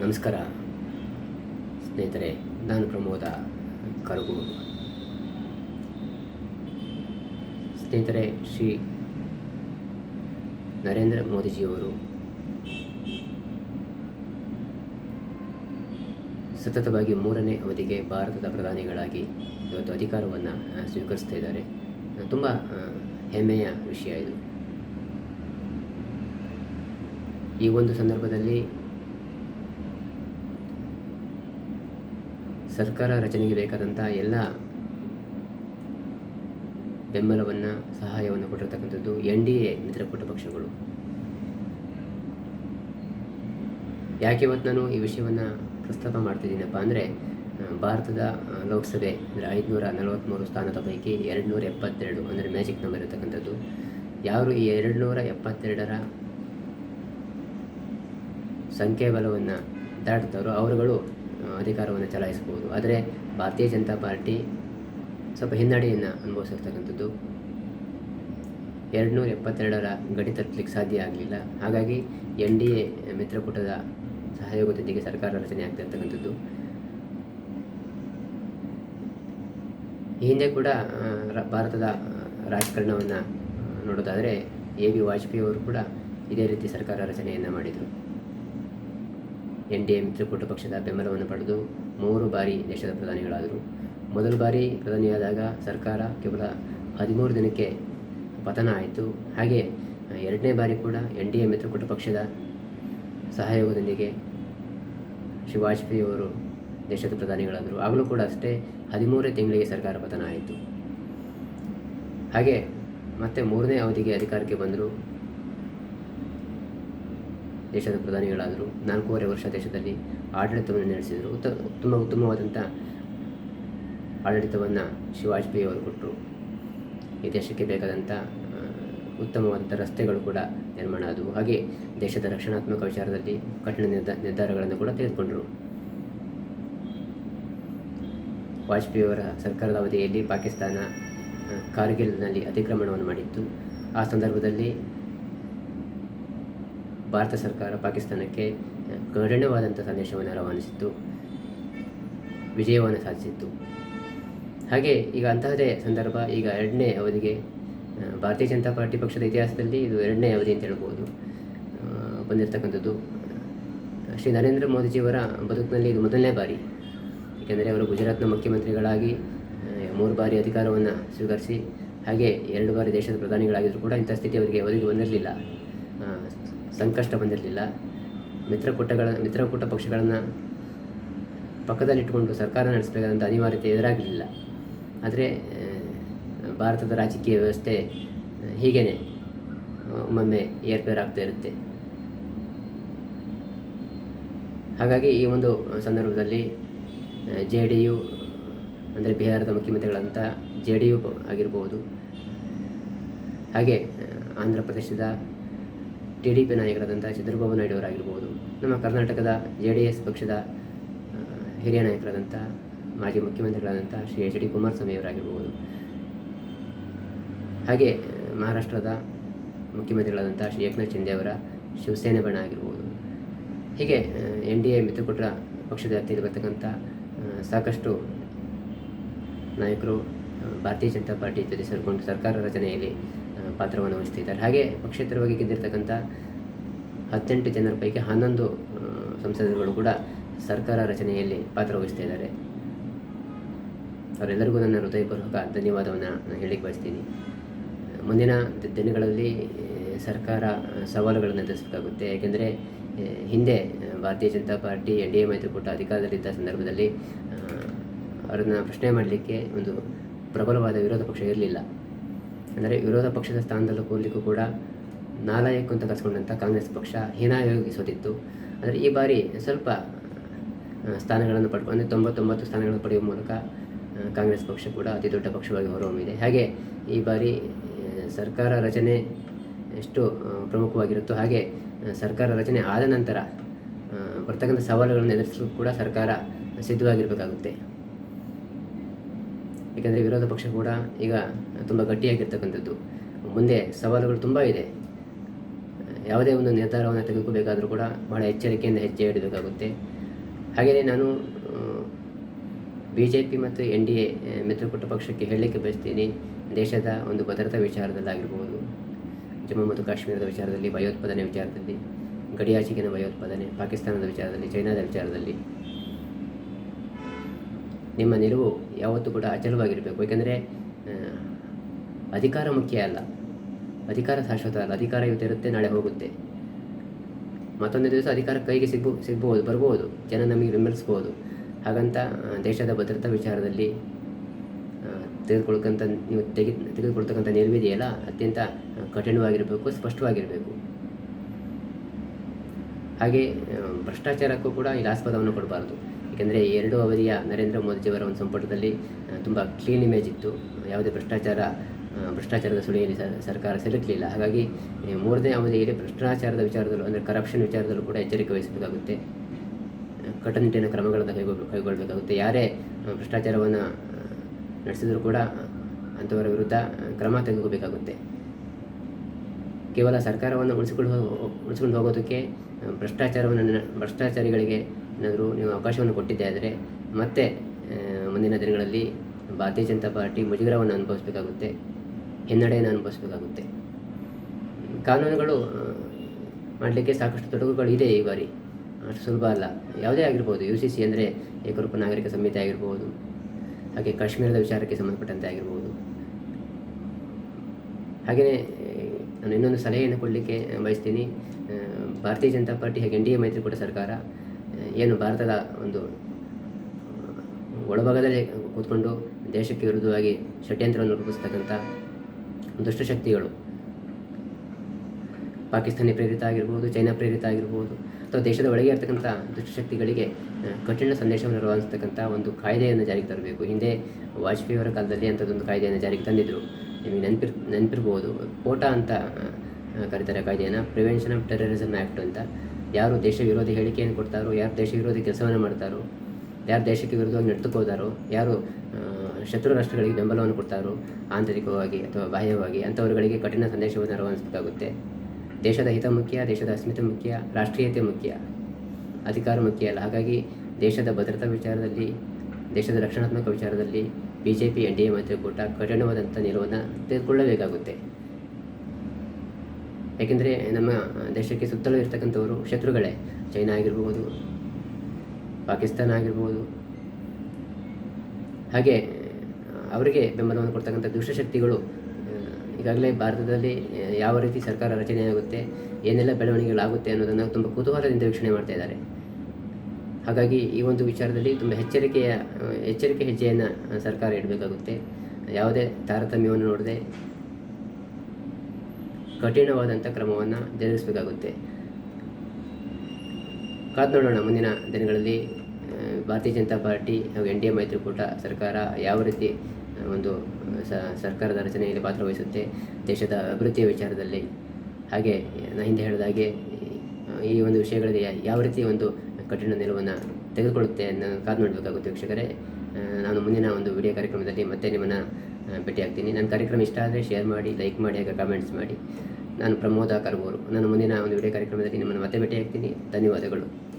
ನಮಸ್ಕಾರ. ಸ್ನೇಹಿತರೆ, ನಾನು ಪ್ರಮೋದ ಕರಗೂರು. ಸ್ನೇಹಿತರೆ, ಶ್ರೀ ನರೇಂದ್ರ ಮೋದಿಜಿಯವರು ಸತತವಾಗಿ ಮೂರನೇ ಅವಧಿಗೆ ಭಾರತದ ಪ್ರಧಾನಿಗಳಾಗಿ ಇವತ್ತು ಅಧಿಕಾರವನ್ನು ಸ್ವೀಕರಿಸ್ತಾ ಇದ್ದಾರೆ. ತುಂಬ ಹೆಮ್ಮೆಯ ವಿಷಯ ಇದು. ಈ ಒಂದು ಸಂದರ್ಭದಲ್ಲಿ ಸರ್ಕಾರ ರಚನೆಗೆ ಬೇಕಾದಂತಹ ಎಲ್ಲ ಬೆಂಬಲವನ್ನು, ಸಹಾಯವನ್ನು ಕೊಟ್ಟಿರ್ತಕ್ಕಂಥದ್ದು ಎನ್ ಡಿ ಎ ಮಿತ್ರಕೂಟ ಪಕ್ಷಗಳು ಯಾಕೆ ಇವತ್ತು ನಾನು ಈ ವಿಷಯವನ್ನು ಪ್ರಸ್ತಾಪ ಮಾಡ್ತಿದ್ದೀನಪ್ಪ ಅಂದರೆ ಭಾರತದ ಲೋಕಸಭೆ ಅಂದರೆ ಐದುನೂರ ನಲವತ್ತ್ಮೂರು ಸ್ಥಾನದ ಪೈಕಿ ಎರಡುನೂರ ಎಪ್ಪತ್ತೆರಡು ಅಂದರೆ ಮ್ಯಾಜಿಕ್ ನಂಬರ್ ಇರತಕ್ಕಂಥದ್ದು. ಯಾರು ಈ ಎರಡುನೂರ ಎಪ್ಪತ್ತೆರಡರ ಸಂಖ್ಯಾಬಲವನ್ನು ದಾಟುತ್ತಾರೋ ಅವರುಗಳು ಅಧಿಕಾರವನ್ನು ಚಲಾಯಿಸ್ಬೋದು ಆದರೆ ಭಾರತೀಯ ಜನತಾ ಪಾರ್ಟಿ ಸ್ವಲ್ಪ ಹಿನ್ನಡೆಯನ್ನು ಅನುಭವಿಸಿರ್ತಕ್ಕಂಥದ್ದು. ಎರಡು ನೂರ ಎಪ್ಪತ್ತೆರಡರ ಗಡಿ ತಲುಪಲಿಕ್ಕೆ ಸಾಧ್ಯ ಆಗಲಿಲ್ಲ. ಹಾಗಾಗಿ ಎನ್ ಡಿ ಎ ಮಿತ್ರಕೂಟದ ಸಹಯೋಗದೊಂದಿಗೆ ಸರ್ಕಾರ ರಚನೆ ಆಗ್ತಿರ್ತಕ್ಕಂಥದ್ದು ಈ ಹಿಂದೆ ಕೂಡ ಭಾರತದ ರಾಜಕಾರಣವನ್ನು ನೋಡೋದಾದರೆ ಎ ಬಿ ವಾಜಪೇಯಿ ಅವರು ಕೂಡ ಇದೇ ರೀತಿ ಸರ್ಕಾರ ರಚನೆಯನ್ನು ಮಾಡಿದರು. ಎನ್ ಡಿ ಎ ಮಿತ್ರಕೂಟ ಪಕ್ಷದ ಬೆಂಬಲವನ್ನು ಪಡೆದು ಮೂರು ಬಾರಿ ದೇಶದ ಪ್ರಧಾನಿಗಳಾದರು. ಮೊದಲ ಬಾರಿ ಪ್ರಧಾನಿಯಾದಾಗ ಸರ್ಕಾರ ಕೇವಲ ಹದಿಮೂರು ದಿನಕ್ಕೆ ಪತನ ಆಯಿತು. ಹಾಗೆ, ಎರಡನೇ ಬಾರಿ ಕೂಡ ಎನ್ ಡಿ ಎ ಮಿತ್ರಕೂಟ ಪಕ್ಷದ ಸಹಯೋಗದೊಂದಿಗೆ ಶ್ರೀ ವಾಜಪೇಯಿ ಅವರು ದೇಶದ ಪ್ರಧಾನಿಗಳಾದರು. ಆಗಲೂ ಕೂಡ ಅಷ್ಟೇ ಹದಿಮೂರೇ ತಿಂಗಳಿಗೆ ಸರ್ಕಾರ ಪತನ ಆಯಿತು. ಹಾಗೆ, ಮತ್ತೆ ಮೂರನೇ ಅವಧಿಗೆ ಅಧಿಕಾರಕ್ಕೆ ಬಂದರು. ದೇಶದ ಪ್ರಧಾನಿಗಳಾದರು, ನಾಲ್ಕೂವರೆ ವರ್ಷ ದೇಶದಲ್ಲಿ ಆಡಳಿತವನ್ನು ನಡೆಸಿದರು. ಉತ್ತ, ತುಂಬ ಉತ್ತಮವಾದಂಥ ಆಡಳಿತವನ್ನು ಶಿವಾಜಪೇಯಿಯವರು ಕೊಟ್ಟರು ಈ ದೇಶಕ್ಕೆ ಬೇಕಾದಂಥ ಉತ್ತಮವಾದಂಥ ರಸ್ತೆಗಳು ಕೂಡ ನಿರ್ಮಾಣ ಆದವು. ಹಾಗೆ ದೇಶದ ರಕ್ಷಣಾತ್ಮಕ ವಿಚಾರದಲ್ಲಿ ಕಠಿಣ ನಿರ್ಧ, ನಿರ್ಧಾರಗಳನ್ನು ಕೂಡ ತೆಗೆದುಕೊಂಡರು. ವಾಜಪೇಯಿಯವರ ಸರ್ಕಾರದ ಅವಧಿಯಲ್ಲಿ ಪಾಕಿಸ್ತಾನ ಕಾರ್ಗಿಲ್ನಲ್ಲಿ ಅತಿಕ್ರಮಣವನ್ನು ಮಾಡಿತ್ತು. ಆ ಸಂದರ್ಭದಲ್ಲಿ ಭಾರತ ಸರ್ಕಾರ ಪಾಕಿಸ್ತಾನಕ್ಕೆ ಕಠಿಣವಾದಂಥ ಸಂದೇಶವನ್ನು ರವಾನಿಸಿತ್ತು. ವಿಜಯವನ್ನು ಸಾಧಿಸಿತ್ತು. ಹಾಗೆ ಈಗ ಅಂತಹದೇ ಸಂದರ್ಭ ಈಗ ಎರಡನೇ ಅವಧಿಗೆ ಭಾರತೀಯ ಜನತಾ ಪಾರ್ಟಿ ಪಕ್ಷದ ಇತಿಹಾಸದಲ್ಲಿ ಇದು ಎರಡನೇ ಅವಧಿ ಅಂತ ಹೇಳ್ಬೋದು. ಬಂದಿರತಕ್ಕಂಥದ್ದು. ಶ್ರೀ ನರೇಂದ್ರ ಮೋದಿಜಿಯವರ ಬದುಕಿನಲ್ಲಿ ಇದು ಮೊದಲನೇ ಬಾರಿ. ಏಕೆಂದರೆ ಅವರು ಗುಜರಾತ್ನ ಮುಖ್ಯಮಂತ್ರಿಗಳಾಗಿ ಮೂರು ಬಾರಿ ಅಧಿಕಾರವನ್ನು ಸ್ವೀಕರಿಸಿ, ಹಾಗೆ ಎರಡು ಬಾರಿ ದೇಶದ ಪ್ರಧಾನಿಗಳಾಗಿದ್ದರೂ ಕೂಡ ಇಂಥ ಸ್ಥಿತಿ ಅವರಿಗೆ ಒದಗಿ ಬಂದಿರಲಿಲ್ಲ. ಸಂಕಷ್ಟ ಬಂದಿರಲಿಲ್ಲ. ಮಿತ್ರಕೂಟಗಳ, ಮಿತ್ರಕೂಟ ಪಕ್ಷಗಳನ್ನು ಪಕ್ಕದಲ್ಲಿಟ್ಟುಕೊಂಡು ಸರ್ಕಾರ ನಡೆಸಬೇಕಾದಂಥ ಅನಿವಾರ್ಯತೆ ಎದುರಾಗಲಿಲ್ಲ. ಆದರೆ ಭಾರತದ ರಾಜಕೀಯ ವ್ಯವಸ್ಥೆ ಹೀಗೇ ಒಮ್ಮೊಮ್ಮೆ ಏರ್ಪೇರ್ ಆಗ್ತಾ ಇರುತ್ತೆ. ಹಾಗಾಗಿ ಈ ಒಂದು ಸಂದರ್ಭದಲ್ಲಿ ಜೆ ಡಿ ಯು, ಅಂದರೆ ಬಿಹಾರದ ಮುಖ್ಯಮಂತ್ರಿಗಳಂಥ ಜೆ ಡಿ ಯು ಆಗಿರ್ಬೋದು, ಹಾಗೆ ಆಂಧ್ರ ಪ್ರದೇಶದ ಟಿ ಡಿ ಪಿ ನಾಯಕರಾದಂಥ ಚಂದ್ರಬಾಬು ನಾಯ್ಡು ಅವರಾಗಿರ್ಬೋದು, ನಮ್ಮ ಕರ್ನಾಟಕದ ಜೆ ಡಿ ಎಸ್ ಪಕ್ಷದ ಹಿರಿಯ ನಾಯಕರಾದಂಥ ಮಾಜಿ ಮುಖ್ಯಮಂತ್ರಿಗಳಾದಂಥ ಶ್ರೀ ಎಚ್ ಡಿ ಕುಮಾರಸ್ವಾಮಿ ಅವರಾಗಿರ್ಬೋದು. ಹಾಗೆ, ಮಹಾರಾಷ್ಟ್ರದ ಮುಖ್ಯಮಂತ್ರಿಗಳಾದಂಥ ಶ್ರೀ ಏಕನಾಥ್ ಶಿಂದೆ ಅವರ ಶಿವಸೇನೆ ಬಣ ಆಗಿರ್ಬೋದು. ಹೀಗೆ ಎನ್ ಡಿ ಎ ಮಿತ್ರಕೂಟ ಪಕ್ಷದ ವ್ಯಾಪ್ತಿಯಲ್ಲಿ ಬರ್ತಕ್ಕಂಥ ಸಾಕಷ್ಟು ನಾಯಕರು ಭಾರತೀಯ ಜನತಾ ಪಾರ್ಟಿ ಜೊತೆ ಸೇರಿಕೊಂಡು ಸರ್ಕಾರ ರಚನೆಯಲ್ಲಿ ಪಾತ್ರವನ್ನು ವಹಿಸ್ತಿದ್ದಾರೆ. ಹಾಗೆ ಪಕ್ಷೇತರವಾಗಿ ಗೆದ್ದಿರ್ತಕ್ಕಂಥ ಹದಿನೆಂಟು ಜನರ ಪೈಕಿ ಹನ್ನೊಂದು ಸಂಸದರುಗಳು ಕೂಡ ಸರ್ಕಾರ ರಚನೆಯಲ್ಲಿ ಪಾತ್ರ ವಹಿಸ್ತಾ ಇದ್ದಾರೆ ಅವರೆಲ್ಲರಿಗೂ ನನ್ನ ಹೃದಯಪೂರ್ವಕ ಧನ್ಯವಾದವನ್ನು ನಾನು ಹೇಳಿಕ್ಕೆ ಬಯಸ್ತೀನಿ. ಮುಂದಿನ ದಿನಗಳಲ್ಲಿ ಸರ್ಕಾರ ಸವಾಲುಗಳನ್ನು ಎದುರಿಸಬೇಕಾಗುತ್ತೆ. ಏಕೆಂದರೆ ಹಿಂದೆ Bharatiya Janata party, N D A ಮೈತ್ರಿಕೂಟ ಅಧಿಕಾರದಲ್ಲಿದ್ದ ಸಂದರ್ಭದಲ್ಲಿ ಅವರನ್ನು ಪ್ರಶ್ನೆ ಮಾಡಲಿಕ್ಕೆ ಒಂದು ಪ್ರಬಲವಾದ ವಿರೋಧ ಪಕ್ಷ ಇರಲಿಲ್ಲ. ಅಂದರೆ ವಿರೋಧ ಪಕ್ಷದ ಸ್ಥಾನದಲ್ಲೂ ಕೂರಲಿಕ್ಕೂ ಕೂಡ ನಾಲಾಯಕು ಅಂತ ಕರೆಸ್ಕೊಂಡಂಥ ಕಾಂಗ್ರೆಸ್ ಪಕ್ಷ ಹೀನಾಯೋಗಿ ಸೋತಿತ್ತು ಆದರೆ ಈ ಬಾರಿ ಸ್ವಲ್ಪ ಸ್ಥಾನಗಳನ್ನು ಪಡ್ಕೊಂಡು ಅಂದರೆ ತೊಂಬತ್ತೊಂಬತ್ತು ಸ್ಥಾನಗಳನ್ನು ಪಡೆಯುವ ಮೂಲಕ ಕಾಂಗ್ರೆಸ್ ಪಕ್ಷ ಕೂಡ ಅತಿ ದೊಡ್ಡ ಪಕ್ಷವಾಗಿ ಹೊರಹೊಮ್ಮಿದೆ. ಹಾಗೆ ಈ ಬಾರಿ ಸರ್ಕಾರ ರಚನೆ ಎಷ್ಟು ಪ್ರಮುಖವಾಗಿರುತ್ತೋ ಹಾಗೆ ಸರ್ಕಾರ ರಚನೆ ಆದ ನಂತರ ಬರ್ತಕ್ಕಂಥ ಸವಾಲುಗಳನ್ನು ಎದುರಿಸಲು ಕೂಡ ಸರ್ಕಾರ ಸಿದ್ಧವಾಗಿರಬೇಕಾಗುತ್ತೆ. ಏಕೆಂದರೆ ವಿರೋಧ ಪಕ್ಷ ಕೂಡ ಈಗ ತುಂಬ ಗಟ್ಟಿಯಾಗಿರ್ತಕ್ಕಂಥದ್ದು. ಮುಂದೆ ಸವಾಲುಗಳು ತುಂಬ ಇದೆ. ಯಾವುದೇ ಒಂದು ನಿರ್ಧಾರವನ್ನು ತೆಗೆದುಕೋಬೇಕಾದರೂ ಕೂಡ ಬಹಳ ಎಚ್ಚರಿಕೆಯಿಂದ ಹೆಜ್ಜೆ ಇಡಬೇಕಾಗುತ್ತೆ ಹಾಗೆಯೇ ನಾನು ಬಿ ಜೆ ಪಿ ಮತ್ತು ಎನ್ ಡಿ ಎ, ಮಿತ್ರಕೂಟ ಪಕ್ಷಕ್ಕೆ ಹೇಳಲಿಕ್ಕೆ ಬಯಸ್ತೀನಿ. ದೇಶದ ಒಂದು ಭದ್ರತಾ ವಿಚಾರದಲ್ಲಾಗಿರ್ಬೋದು, ಜಮ್ಮು ಮತ್ತು ಕಾಶ್ಮೀರದ ವಿಚಾರದಲ್ಲಿ, ಭಯೋತ್ಪಾದನೆ ವಿಚಾರದಲ್ಲಿ, ಗಡಿಯಾಚೆಗಿನ ಭಯೋತ್ಪಾದನೆ, ಪಾಕಿಸ್ತಾನದ ವಿಚಾರದಲ್ಲಿ, ಚೈನಾದ ವಿಚಾರದಲ್ಲಿ. ನಿಮ್ಮ ನಿಲುವು ಯಾವತ್ತೂ ಕೂಡ ಅಚಲವಾಗಿರಬೇಕು. ಏಕೆಂದರೆ ಅಧಿಕಾರ ಮುಖ್ಯ ಅಲ್ಲ. ಅಧಿಕಾರ ಶಾಶ್ವತ ಅಲ್ಲ. ಅಧಿಕಾರ ಇವತ್ತಿರುತ್ತೆ ನಾಳೆ ಹೋಗುತ್ತೆ. ಮತ್ತೊಂದು ದಿವಸ ಅಧಿಕಾರ ಕೈಗೆ ಸಿಗ್ಬೋ, ಸಿಗ್ಬೋದು, ಬರ್ಬೋದು. ಜನ ನಮಗೆ ಬೆಂಬಲಿಸ್ಬೋದು. ಹಾಗಂತ ದೇಶದ ಭದ್ರತಾ ವಿಚಾರದಲ್ಲಿ ತೆಗೆದುಕೊಳ್ಕಂತ ನೀವು ತೆಗೆ ತೆಗೆದುಕೊಳ್ತಕ್ಕಂಥ ನಿರ್ವಿದೆಯಲ್ಲ, ಅತ್ಯಂತ ಕಠಿಣವಾಗಿರಬೇಕು, ಸ್ಪಷ್ಟವಾಗಿರಬೇಕು. ಹಾಗೆ ಭ್ರಷ್ಟಾಚಾರಕ್ಕೂ ಕೂಡ ಇಲ್ಲಿ ಆಸ್ಪದವನ್ನು ಕೊಡಬಾರ್ದು. ಏಕೆಂದರೆ ಎರಡು ಅವಧಿಯ ನರೇಂದ್ರ ಮೋದಿಜಿಯವರ ಒಂದು ಸಂಪುಟದಲ್ಲಿ ತುಂಬ ಕ್ಲೀನ್ ಇಮೇಜ್ ಇತ್ತು. ಯಾವುದೇ ಭ್ರಷ್ಟಾಚಾರ ಭ್ರಷ್ಟಾಚಾರದ ಸುಳಿಯಲ್ಲಿ ಸರ್ಕಾರ ಸಿಲುಕಲಿಲ್ಲ. ಹಾಗಾಗಿ ಮೂರನೇ ಅವಧಿಯಲ್ಲಿ ಭ್ರಷ್ಟಾಚಾರದ ವಿಚಾರದಲ್ಲೂ, ಅಂದರೆ ಕರಪ್ಷನ್ ವಿಚಾರದಲ್ಲೂ ಕೂಡ ಎಚ್ಚರಿಕೆ ವಹಿಸಬೇಕಾಗುತ್ತೆ. ಕಟ್ಟುನಿಟ್ಟಿನ ಕ್ರಮಗಳನ್ನು ಕೈಗೊಳ್ಳ ಕೈಗೊಳ್ಳಬೇಕಾಗುತ್ತೆ ಯಾರೇ ಭ್ರಷ್ಟಾಚಾರವನ್ನು ನಡೆಸಿದರೂ ಕೂಡ, ಅಂಥವರ ವಿರುದ್ಧ ಕ್ರಮ ತೆಗೆದುಕೋಬೇಕಾಗುತ್ತೆ. ಕೇವಲ ಸರ್ಕಾರವನ್ನು ಉಳಿಸಿಕೊಂಡು ಉಳಿಸಿಕೊಂಡು ಹೋಗೋದಕ್ಕೆ ಭ್ರಷ್ಟಾಚಾರವನ್ನು ಭ್ರಷ್ಟಾಚಾರಿಗಳಿಗೆ ಏನಾದರೂ ನೀವು ಅವಕಾಶವನ್ನು ಕೊಟ್ಟಿದ್ದೆ ಆದರೆ ಮತ್ತೆ ಮುಂದಿನ ದಿನಗಳಲ್ಲಿ ಭಾರತೀಯ ಜನತಾ ಪಾರ್ಟಿ ಮುಜುಗರವನ್ನು ಅನುಭವಿಸಬೇಕಾಗುತ್ತೆ ಹಿನ್ನಡೆಯನ್ನು ಅನುಭವಿಸಬೇಕಾಗುತ್ತೆ. ಕಾನೂನುಗಳು ಮಾಡಲಿಕ್ಕೆ ಸಾಕಷ್ಟು ತೊಡಕುಗಳು ಇದೆ ಈ ಬಾರಿ. ಅಷ್ಟು ಸುಲಭ ಅಲ್ಲ. ಯಾವುದೇ ಆಗಿರ್ಬೋದು ಯು ಸಿ ಸಿ ಅಂದರೆ ಏಕರೂಪ ನಾಗರಿಕ ಸಂಹಿತೆ ಆಗಿರ್ಬೋದು, ಹಾಗೆ ಕಾಶ್ಮೀರದ ವಿಚಾರಕ್ಕೆ ಸಂಬಂಧಪಟ್ಟಂತೆ ಆಗಿರ್ಬೋದು. ಹಾಗೆಯೇ, ನಾನು ಇನ್ನೊಂದು ಸಲಹೆಯನ್ನು ಕೊಡಲಿಕ್ಕೆ ಬಯಸ್ತೀನಿ. ಭಾರತೀಯ ಜನತಾ ಪಾರ್ಟಿ ಹಾಗೆ ಎನ್ ಡಿ ಎ ಮೈತ್ರಿಕೂಟ ಸರ್ಕಾರ ಏನು ಭಾರತದ ಒಂದು ಒಳಭಾಗದಲ್ಲಿ ಕೂತ್ಕೊಂಡು ದೇಶಕ್ಕೆ ವಿರುದ್ಧವಾಗಿ ಷಡ್ಯಂತ್ರವನ್ನು ರೂಪಿಸ್ತಕ್ಕಂಥ ದುಷ್ಟಶಕ್ತಿಗಳು ಪಾಕಿಸ್ತಾನಿ ಪ್ರೇರಿತ ಆಗಿರ್ಬೋದು, ಚೈನಾ ಪ್ರೇರಿತ ಆಗಿರ್ಬೋದು, ಅಥವಾ ದೇಶದ ಒಳಗೆ ಇರ್ತಕ್ಕಂಥ ದುಷ್ಟಶಕ್ತಿಗಳಿಗೆ ಕಠಿಣ ಸಂದೇಶವನ್ನು ರವಾನಿಸ್ತಕ್ಕಂಥ ಒಂದು ಕಾಯ್ದೆಯನ್ನು ಜಾರಿಗೆ ತರಬೇಕು. ಹಿಂದೆ ವಾಜಪೇಯಿಯವರ ಕಾಲದಲ್ಲಿ ಅಂಥದ್ದೊಂದು ಕಾಯ್ದೆಯನ್ನು ಜಾರಿಗೆ ತಂದಿದ್ದರು ನಿಮಗೆ ನೆನಪಿರ್, ನೆನಪಿರ್ಬೋದು. ಪೋಟಾ ಅಂತ ಕರೀತಾರೆ ಕಾಯ್ದೆಯನ್ನು. ಪ್ರಿವೆನ್ಷನ್ ಆಫ್ ಟೆರರಿಸಮ್ ಆ್ಯಕ್ಟ್ ಅಂತ. ಯಾರು ದೇಶ ವಿರೋಧಿ ಹೇಳಿಕೆಯನ್ನು ಕೊಡ್ತಾರೋ, ಯಾರು ದೇಶ ವಿರೋಧಿ ಕೆಲಸವನ್ನು ಮಾಡ್ತಾರೋ, ಯಾರು ದೇಶಕ್ಕೆ ವಿರುದ್ಧವಾಗಿ ನಡೆದುಕೋದಾರೋ ಯಾರು ಶತ್ರು ರಾಷ್ಟ್ರಗಳಿಗೆ ಬೆಂಬಲವನ್ನು ಕೊಡ್ತಾರೋ, ಆಂತರಿಕವಾಗಿ ಅಥವಾ ಬಾಹ್ಯವಾಗಿ ಅಂಥವರುಗಳಿಗೆ ಕಠಿಣ ಸಂದೇಶವನ್ನು ರವಾನಿಸಬೇಕಾಗುತ್ತೆ. ದೇಶದ ಹಿತ ಮುಖ್ಯ, ದೇಶದ ಅಸ್ಮಿತೆ ಮುಖ್ಯ, ರಾಷ್ಟ್ರೀಯತೆ ಮುಖ್ಯ, ಅಧಿಕಾರ ಮುಖ್ಯ ಅಲ್ಲ. ಹಾಗಾಗಿ ದೇಶದ ಭದ್ರತಾ ವಿಚಾರದಲ್ಲಿ, ದೇಶದ ರಕ್ಷಣಾತ್ಮಕ ವಿಚಾರದಲ್ಲಿ B J P N D A ಮೈತ್ರಿಕೂಟ ಕಠಿಣವಾದಂಥ ನಿಲುವನ್ನು ತೆಗೆದುಕೊಳ್ಳಬೇಕಾಗುತ್ತೆ. ಏಕೆಂದರೆ ನಮ್ಮ ದೇಶಕ್ಕೆ ಸುತ್ತಲೂ ಇರ್ತಕ್ಕಂಥವರು ಶತ್ರುಗಳೇ. ಚೈನಾ ಆಗಿರ್ಬೋದು, ಪಾಕಿಸ್ತಾನ ಆಗಿರ್ಬೋದು. ಹಾಗೆ, ಅವರಿಗೆ ಬೆಂಬಲವನ್ನು ಕೊಡ್ತಕ್ಕಂಥ ದುಷ್ಟಶಕ್ತಿಗಳು ಈಗಾಗಲೇ ಭಾರತದಲ್ಲಿ ಯಾವ ರೀತಿ ಸರ್ಕಾರ ರಚನೆಯಾಗುತ್ತೆ ಏನೆಲ್ಲ ಬೆಳವಣಿಗೆಗಳಾಗುತ್ತೆ ಅನ್ನೋದನ್ನು ತುಂಬ ಕುತೂಹಲದಿಂದ ವೀಕ್ಷಣೆ ಮಾಡ್ತಾ ಇದ್ದಾರೆ. ಹಾಗಾಗಿ ಈ ಒಂದು ವಿಚಾರದಲ್ಲಿ ತುಂಬ ಎಚ್ಚರಿಕೆಯ, ಎಚ್ಚರಿಕೆ ಹೆಜ್ಜೆಯನ್ನು ಸರ್ಕಾರ ಇಡಬೇಕಾಗುತ್ತೆ. ಯಾವುದೇ ತಾರತಮ್ಯವನ್ನು ನೋಡದೆ ಕಠಿಣವಾದಂಥ ಕ್ರಮವನ್ನು ಜರುಗಿಸಬೇಕಾಗುತ್ತೆ. ಕಾದು ನೋಡೋಣ ಮುಂದಿನ ದಿನಗಳಲ್ಲಿ ಭಾರತೀಯ ಜನತಾ ಪಾರ್ಟಿ ಹಾಗೂ ಎನ್ ಡಿ ಎ ಮೈತ್ರಿಕೂಟ ಸರ್ಕಾರ ಯಾವ ರೀತಿ ಒಂದು ಸರ್ಕಾರದ ರಚನೆಯಲ್ಲಿ ಪಾತ್ರವಹಿಸುತ್ತೆ ದೇಶದ ಅಭಿವೃದ್ಧಿಯ ವಿಚಾರದಲ್ಲಿ. ಹಾಗೆ ನಾನು ಹಿಂದೆ ಹೇಳಿದ ಹಾಗೆ, ಈ- ಈ ಒಂದು ವಿಷಯಗಳಲ್ಲಿ ಯಾವ ರೀತಿ ಒಂದು ಕಠಿಣ ನಿಲುವನ್ನು ತೆಗೆದುಕೊಳ್ಳುತ್ತೆ ಅನ್ನೋ ಕಾದು ನೋಡಬೇಕಾಗುತ್ತೆ ವೀಕ್ಷಕರೇ. ನಾನು ಮುಂದಿನ ಒಂದು ವಿಡಿಯೋ ಕಾರ್ಯಕ್ರಮದಲ್ಲಿ ಮತ್ತೆ ನಿಮ್ಮನ್ನು ಭೇಟಿ ಆಗ್ತೀನಿ. ನನ್ನ ಕಾರ್ಯಕ್ರಮ ಇಷ್ಟ ಆದರೆ ಶೇರ್ ಮಾಡಿ ಲೈಕ್ ಮಾಡಿ, ಹಾಗೆ ಕಮೆಂಟ್ಸ್ ಮಾಡಿ. ನಾನು ಪ್ರಮೋದ ಕರ್ಬೋರು. ನಾನು ಮುಂದಿನ ಒಂದು ವಿಡಿಯೋ ಕಾರ್ಯಕ್ರಮದಲ್ಲಿ ನಿಮ್ಮನ್ನು ಮತ್ತೆ ಭೇಟಿ ಆಗ್ತೀನಿ. ಧನ್ಯವಾದಗಳು.